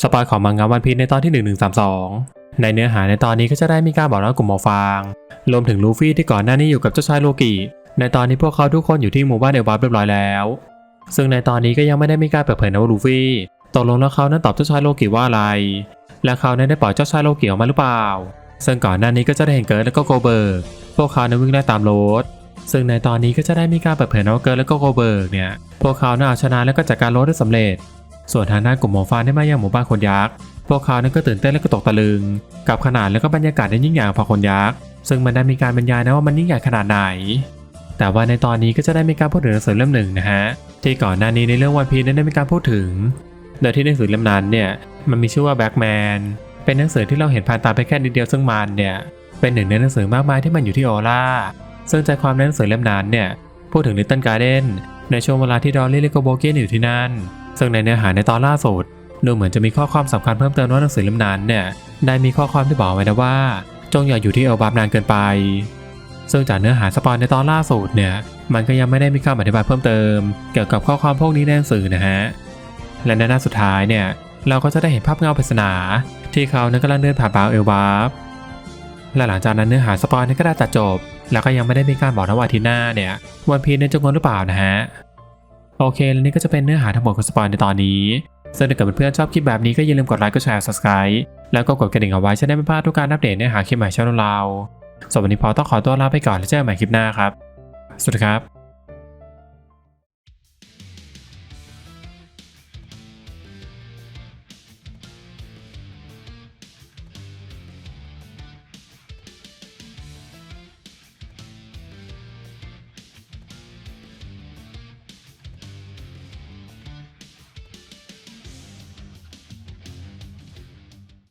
สปอยของมังงะวันพีในตอนที่ 1132 ในเนื้อหาในตอนนี้ก็จะได้มีการบอกเล่ากลุ่มหมอฟาง รวมถึงลูฟี่ที่ก่อนหน้านี้อยู่กับเจ้าชายโลกิ ในตอนนี้พวกเขาทุกคนอยู่ที่หมู่บ้านเอลบาร์เรียบร้อยแล้ว ซึ่งในตอนนี้ก็ยังไม่ได้มีการเปิดเผยนะว่าลูฟี่ตกลงแล้วเขานั้นตอบเจ้าชายโลกิว่าอะไร และเขานั้นได้ปล่อยเจ้าชายโลกิออกมาหรือเปล่า ซึ่งก่อนหน้านี้ก็จะได้เห็นเกิร์ลและก็โกเบิร์ก พวกเขานั้นวิ่งไล่ตามรถซึ่งในตอนนี้ก็จะได้มีการเปิดเผยนะว่าเกิร์ลและก็โกเบิร์กเนี่ย พวกเขาน่าเอาชนะและก็จัดการรถได้สำเร็จ ส่วนทางด้านกลุ่มหมอฟ้าได้มายังหมู่บ้านคนยักษ์ พวกเขานั้นก็ตื่นเต้นและก็ตกตะลึง กับขนาดและก็บรรยากาศในยิ่งใหญ่ของพอคนยักษ์ ซึ่งมันได้มีการบรรยายนะว่ามันยิ่งใหญ่ขนาดไหน แต่ว่าในตอนนี้ก็จะได้มีการพูดถึงหนังสือเล่มหนึ่งนะฮะ ที่ก่อนหน้านี้ในเรื่องวันพีนั้นได้มีการพูดถึง โดยที่หนังสือเล่มนั้นเนี่ย มันมีชื่อว่าแบ็กแมน เป็นหนังสือที่เราเห็นผ่านตาไปแค่นิดเดียวซึ่งมันเนี่ย เป็นหนึ่งในหนังสือมากมายที่มันอยู่ที่ออร่า ซึ่งใจความในหนังสือเล่มนั้นเนี่ย พูดถึงลิตเติ้ลการ์เดนในช่วงเวลาที่ดอลลี่และก็โบเกนอยู่ที่นั่น ซึ่งในเนื้อหาในตอนล่าสุดดูเหมือนจะมีข้อความสำคัญเพิ่มเติมว่าหนังสือเล่มนั้นเนี่ยได้มีข้อความที่บอกไว้นะว่า จงอย่าอยู่ที่เอลบาร์นานเกินไป ซึ่งจากเนื้อหาสปอยในตอนล่าสุดเนี่ยมันก็ยังไม่ได้มีคำอธิบายเพิ่มเติม เกี่ยวกับข้อความพวกนี้ในหนังสือนะฮะและในหน้าสุดท้ายเนี่ยเราก็จะได้เห็นภาพเงาปริศนา ที่เขานั้นกำลังเดินผ่านบาวเอลบาร์และหลังจากนั้นเนื้อหาสปอยนั้นก็ได้ตัดจบ แล้วก็ยังไม่ได้มีการบอกนะว่าทิตย์หน้าเนี่ยวันพีนั้นจะงอนหรือเปล่านะฮะ โอเค และนี่ก็จะเป็นเนื้อหาทั้งหมดของสปอยในตอนนี้ซึ่งถ้าเกิดเพื่อนๆชอบคลิปแบบนี้ก็อย่าลืมกดไลค์ กดแชร์ subscribe แล้วก็กดกระดิ่งเอาไว้จะได้ไม่พลาดทุกการอัปเดตเนื้อหาคลิปใหม่ช่องเราสำหรับวันนี้พอต้องขอตัวลาไปก่อนแล้วเจอกันใหม่คลิปหน้าครับ สวัสดีครับ